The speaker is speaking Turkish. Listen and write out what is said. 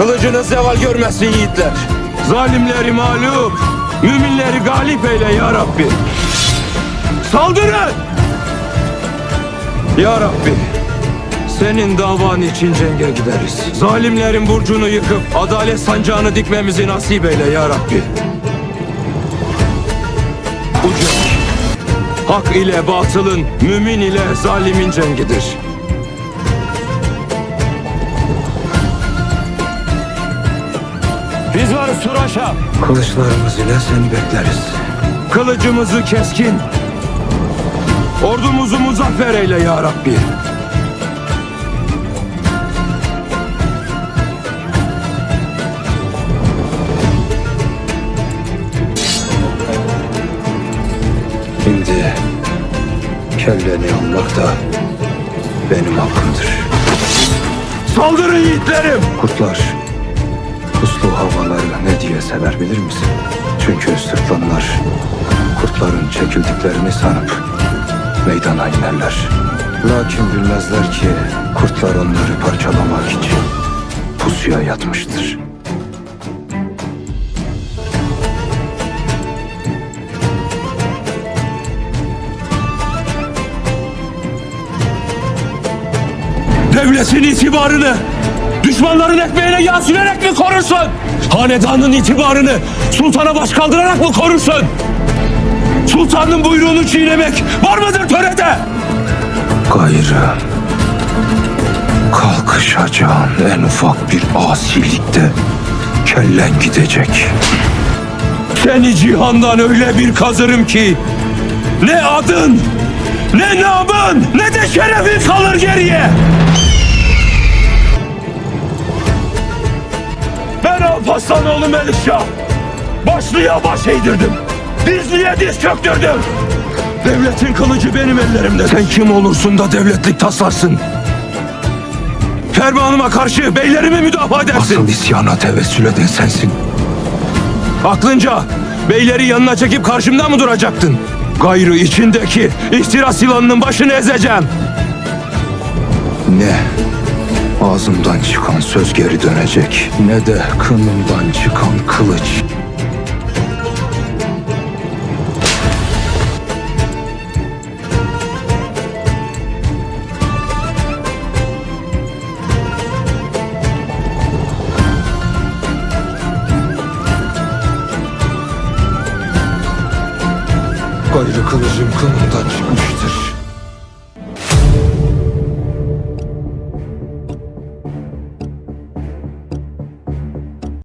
Kılıcınız zeval görmesin yiğitler. Zalimleri mağlup, müminleri galip eyle ya Rabbi. Saldırın! Ya Rabbi, senin davan için cenge gideriz. Zalimlerin burcunu yıkıp adalet sancağını dikmemizi nasip eyle ya Rabbi. Cenk, hak ile batılın, mümin ile zalimin cengidir. Biz varız Turaş'a. Kılıçlarımız ile seni bekleriz. Kılıcımızı keskin. Ordumuzu muzaffer eyle ya Rabbi. Şimdi kelleni almak da benim hakkımdır. Saldırın yiğitlerim! Kurtlar, puslu havaları ne diye sever bilir misin? Çünkü sırtlanlar kurtların çekildiklerini sanıp meydana inerler. Lakin bilmezler ki kurtlar onları parçalamak için pusuya yatmıştır. Devletin itibarını düşmanların ekmeğine yağ sürerek mi korursun? Hanedanın itibarını sultana baş kaldırarak mı korursun? Sultanın buyruğunu çiğnemek var mıdır törede? Gayrı kalkışacağın en ufak bir asilikte kellen gidecek. Seni cihandan öyle bir kazırım ki ne adın, ne namın, ne de şerefin kalır geriye. Ben Alparslan oğlu Melikşah. Başlıya baş eğdirdim. Dizliye diz köktürdüm. Devletin kılıcı benim ellerimde. Sen kim olursun da devletlik taslarsın? Fermanıma karşı beylerimi müdafaa edersin. Asıl isyana tevessül eden sensin. Aklınca beyleri yanına çekip karşımda mı duracaktın? Gayrı içindeki ihtiras yılanının başını ezeceğim. Ne ağzımdan çıkan söz geri dönecek ne de kınımdan çıkan kılıç. Gayrı kılıcım kınımdan